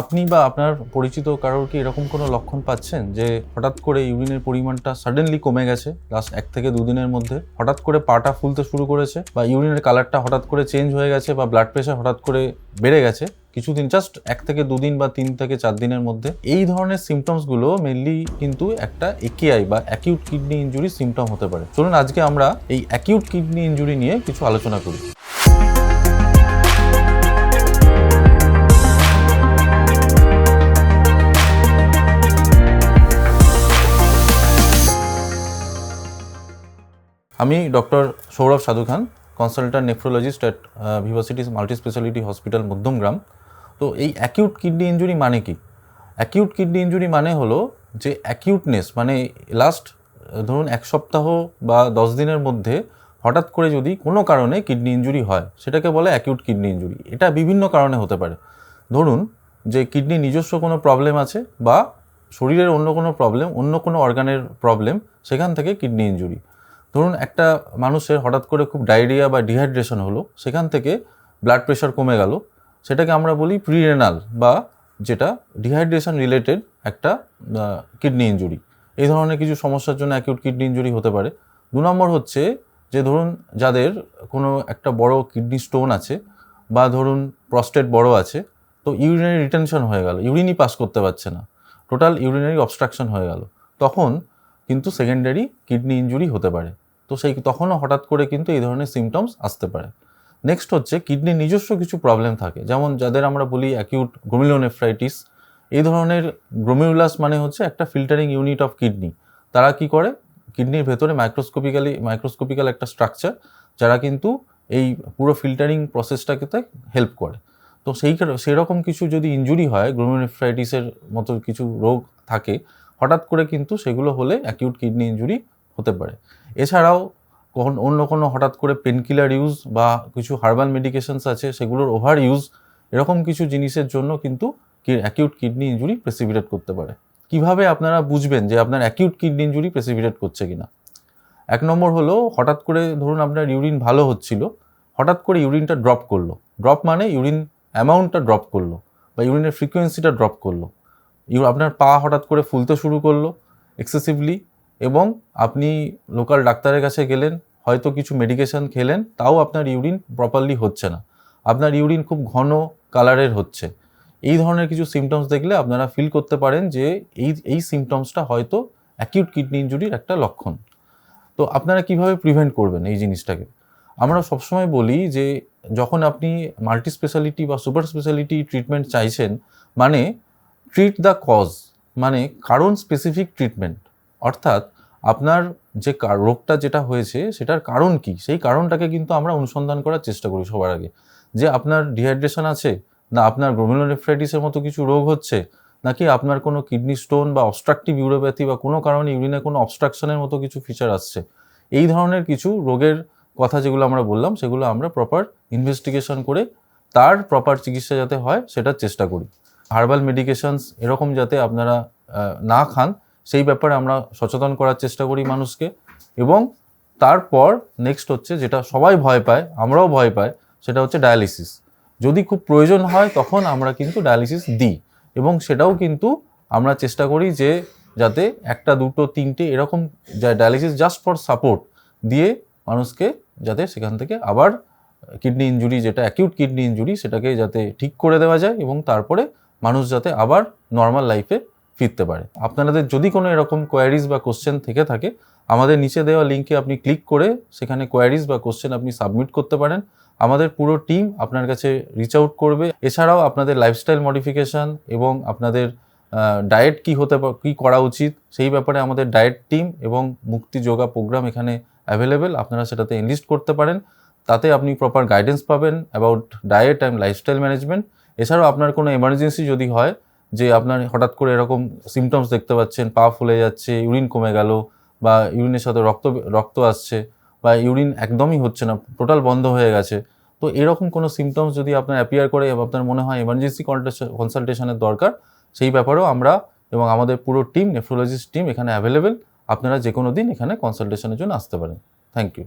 আপনি বা আপনার পরিচিত কারোর কি এরকম কোনো লক্ষণ পাচ্ছেন যে হঠাৎ করে ইউরিনের পরিমাণটা সাডেনলি কমে গেছে? লাস্ট এক থেকে দুদিনের মধ্যে হঠাৎ করে পাটা ফুলতে শুরু করেছে বা ইউরিনের কালারটা হঠাৎ করে চেঞ্জ হয়ে গেছে বা ব্লাড প্রেশার হঠাৎ করে বেড়ে গেছে? কিছুদিন জাস্ট এক থেকে দুদিন বা তিন থেকে চার দিনের মধ্যে এই ধরনের সিমটমসগুলো মেনলি কিন্তু একটা একেআই বা অ্যাকিউট কিডনি ইঞ্জুরি সিমটম হতে পারে। চলুন আজকে আমরা এই অ্যাকিউট কিডনি ইঞ্জুরি নিয়ে কিছু আলোচনা করি। আমি doctor Sourav Sadhu Khan consultant nephrologist at Vivacity's multi speciality hospital Madhyamgram তো এই অ্যাকিউট কিডনি ইঞ্জুরি মানে কি? অ্যাকিউট কিডনি ইঞ্জুরি মানে হলো যে অ্যাকিউটনেস মানে লাস্ট ধরুন এক সপ্তাহ বা দশ দিনের মধ্যে হঠাৎ করে যদি কোনো কারণে কিডনি ইঞ্জুরি হয়, সেটাকে বলে অ্যাকিউট কিডনি ইঞ্জুরি এটা বিভিন্ন কারণে হতে পারে। ধরুন যে কিডনি নিজস্ব কোনো প্রবলেম আছে বা শরীরের অন্য কোনো প্রবলেম অন্য কোনো অর্গানের প্রবলেম সেখান থেকে কিডনি ইঞ্জুরি ধরুন একটা মানুষের হঠাৎ করে খুব ডায়রিয়া বা ডিহাইড্রেশন হলো, সেখান থেকে ব্লাড প্রেশার কমে গেল, সেটাকে আমরা বলি প্রিরেনাল বা যেটা ডিহাইড্রেশন রিলেটেড একটা কিডনি ইঞ্জুরি এই ধরনের কিছু সমস্যার জন্য অ্যাকিউট কিডনি ইঞ্জুরি হতে পারে। দু নম্বর হচ্ছে যে ধরুন যাদের কোনো একটা বড় কিডনি স্টোন আছে বা ধরুন প্রস্টেট বড় আছে, তো ইউরিনারি রিটেনশন হয়ে গেল ইউরিনই পাস করতে পারছে না। টোটাল ইউরিনারি অবস্ট্রাকশন হয়ে গেল। তখন কিন্তু সেকেন্ডারি কিডনি ইঞ্জুরি হতে পারে। তো সেই তখনও হঠাৎ করে কিন্তু এই ধরনের সিমটমস আসতে পারে। নেক্সট হচ্ছে কিডনির নিজস্ব কিছু প্রবলেম থাকে। যেমন যাদের আমরা বলি অ্যাকিউট গ্রোমিলোনেফ্রাইটিস এই ধরনের গ্রোমিউলাস মানে হচ্ছে একটা ফিল্টারিং ইউনিট অফ কিডনি তারা কি করে? কিডনির ভেতরে মাইক্রোস্কোপিক্যালি মাইক্রোস্কোপিক্যাল একটা স্ট্রাকচার যারা কিন্তু এই পুরো ফিল্টারিং প্রসেসটাকে হেল্প করে। তো সেই সেরকম কিছু যদি ইঞ্জুরি হয় গ্রোমিনোনেফ্রাইটিসের মতো কিছু রোগ থাকে হঠাৎ করে কিন্তু সেগুলো হলে অ্যাকিউট কিডনি ইঞ্জুরি হতে পারে। এছাড়াও কখন অন্য কোনো হঠাৎ করে পেনকিলার ইউজ বা কিছু হার্বাল মেডিকেশনস আছে, সেগুলোর ওভার ইউজ এরকম কিছু জিনিসের জন্য কিন্তু অ্যাকিউট কিডনি ইঞ্জুরি প্রেসিপিটেট করতে পারে। কীভাবে আপনারা বুঝবেন যে আপনার অ্যাকিউট কিডনি ইঞ্জুরি প্রেসিপিটেট করছে কিনা? এক নম্বর হলো হঠাৎ করে ধরুন আপনার ইউরিন ভালো হচ্ছিল, হঠাৎ করে ইউরিনটা ড্রপ করল। ড্রপ মানে ইউরিন অ্যামাউন্টটা ড্রপ করল বা ইউরিনের ফ্রিকোয়েন্সিটা ড্রপ করল। আপনার পা হঠাৎ করে ফুলতে শুরু করল এক্সেসিভলি এবং আপনি লোকাল ডাক্তারের কাছে গেলেন, হয়তো কিছু মেডিকেশন খেলেন, তাও আপনার ইউরিন প্রপারলি হচ্ছে না। আপনার ইউরিন খুব ঘন কালারের হচ্ছে। এই ধরনের কিছু সিমটমস দেখলে আপনারা ফিল করতে পারেন যে এই এই সিমটমসটা হয়তো অ্যাকিউট কিডনি ইঞ্জুরির একটা লক্ষণ। তো আপনারা কীভাবে প্রিভেন্ট করবেন এই জিনিসটাকে? আমরা সবসময় বলি যে যখন আপনি মাল্টি স্পেশালিটি বা সুপার স্পেশালিটি ট্রিটমেন্ট চাইছেন মানে ট্রিট দ্য কজ মানে কারণ স্পেসিফিক ট্রিটমেন্ট অর্থাৎ আপনার যে রোগটা যেটা হয়েছে, সেটার কারণ কি? সেই কারণটাকে কিন্তু আমরা অনুসন্ধান করার চেষ্টা করি সবার আগে। যে আপনার ডিহাইড্রেশন আছে, না আপনার গ্রোমিলোনেফ্রাইটিসের মতো কিছু রোগ হচ্ছে, নাকি আপনার কোনো কিডনি স্টোন বা অবস্ট্রাকটিভ ইউরোপ্যাথি বা কোনো কারণে ইউরিনে কোনো অবস্ট্রাকশনের মতো কিছু ফিচার আসছে, এই ধরনের কিছু রোগের কথা যেগুলো আমরা বললাম, সেগুলো আমরা প্রপার ইনভেস্টিগেশন করে, তার প্রপার চিকিৎসা যাতে হয়, সেটার চেষ্টা করি। হার্বাল মেডিকেশনস এরকম যাতে আপনারা না খান, সেই ব্যাপারে আমরা সচেতন করার চেষ্টা করি মানুষকে। এবং তারপর নেক্সট হচ্ছে যেটা সবাই ভয় পায়, আমরাও ভয় পাই, সেটা হচ্ছে ডায়ালিসিস যদি খুব প্রয়োজন হয়, তখন আমরা কিন্তু ডায়ালিসিস দিই। এবং সেটাও কিন্তু আমরা চেষ্টা করি যে যাতে একটা, দুটো, তিনটে এরকম ডায়ালিসিস জাস্ট ফর সাপোর্ট দিয়ে মানুষকে যাতে সেখান থেকে আবার কিডনি ইঞ্জুরি যেটা অ্যাকিউট কিডনি ইঞ্জুরি সেটাকে যাতে ঠিক করে দেওয়া যায় এবং তারপরে মানুষ যাতে আবার নর্মাল লাইফে ফিরতে পারে। আপনাদের যদি কোনো এরকম কোয়ারিজ বা কোশ্চেন থেকে থাকে, আমাদের নিচে দেওয়া লিঙ্কে আপনি ক্লিক করে সেখানে কোয়ারিজ বা কোশ্চেন আপনি সাবমিট করতে পারেন। আমাদের পুরো টিম আপনার কাছে রিচ আউট করবে। এছাড়াও আপনাদের লাইফস্টাইল মডিফিকেশন এবং আপনাদের ডায়েট কি হতে কি করা উচিত, সেই ব্যাপারে আমাদের ডায়েট টিম এবং মুক্তি যোগা প্রোগ্রাম এখানে অ্যাভেলেবেল আপনারা সেটাতে এনলিস্ট করতে পারেন। তাতে আপনি প্রপার গাইডেন্স পাবেন about diet and lifestyle management এছাড়াও আপনার কোনো এমার্জেন্সি যদি হয়, যে আপনার হঠাৎ করে এরকম সিমটমস দেখতে পাচ্ছেন, পা ফুলে যাচ্ছে ইউরিন কমে গেল বা ইউরিনের সাথে রক্ত রক্ত আসছে বা ইউরিন একদমই হচ্ছে না টোটাল বন্ধ হয়ে গেছে, তো এরকম কোনো সিমটমস যদি আপনার অ্যাপিয়ার করে এবং আপনার মনে হয় এমার্জেন্সি কনসালটেশনের দরকার, সেই ব্যাপারেও আমরা এবং আমাদের পুরো টিম নেফ্রোলজিস্ট টিম এখানে অ্যাভেলেবেল আপনারা যে কোনো দিন এখানে কনসালটেশনের জন্য আসতে পারেন। Thank you